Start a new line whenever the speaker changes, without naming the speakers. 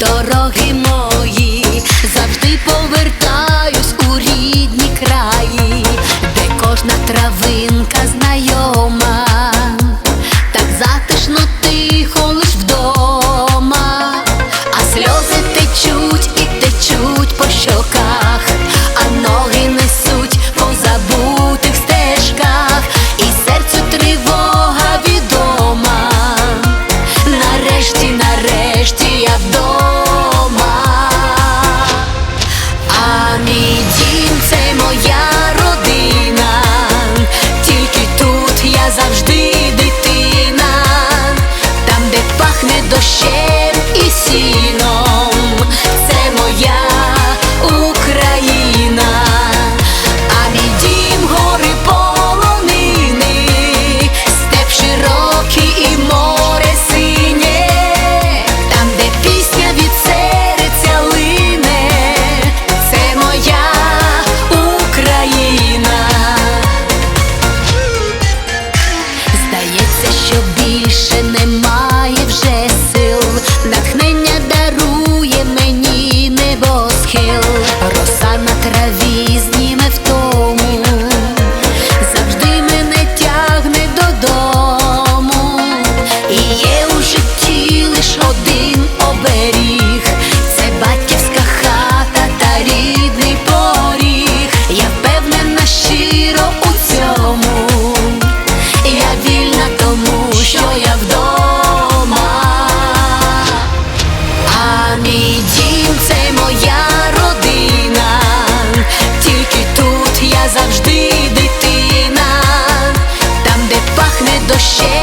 дороги мої, більше немає вже сил, натхнення дарує мені небосхил, роса на траві. shit.